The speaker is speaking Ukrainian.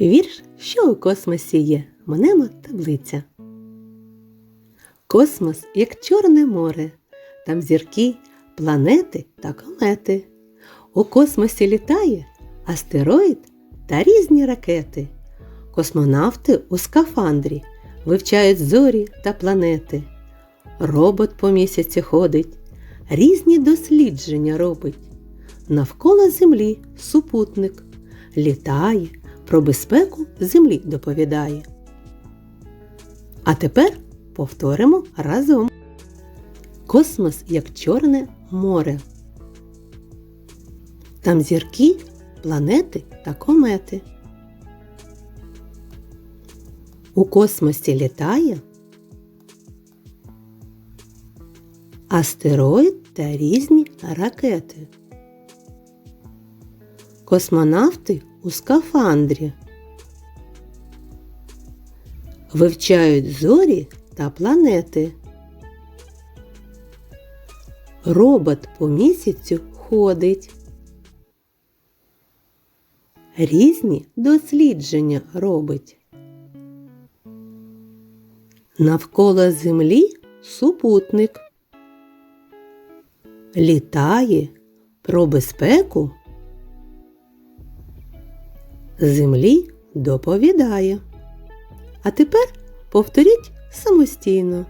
Вірш, що у космосі є, манема таблиця. Космос, як чорне море, там зірки, планети та комети. У космосі літає астероїд та різні ракети. Космонавти у скафандрі вивчають зорі та планети. Робот по місяці ходить, різні дослідження робить. Навколо землі супутник літає, про безпеку землі доповідає. А тепер повторимо разом. Космос як чорне море. Там зірки, планети та комети. У космосі літає астероїд та різні ракети. Космонавти у скафандрі вивчають зорі та планети. Робот по місяцю ходить. Різні дослідження робить. Навколо землі супутник. Літає про безпеку. Землі доповідає. А тепер повторіть самостійно.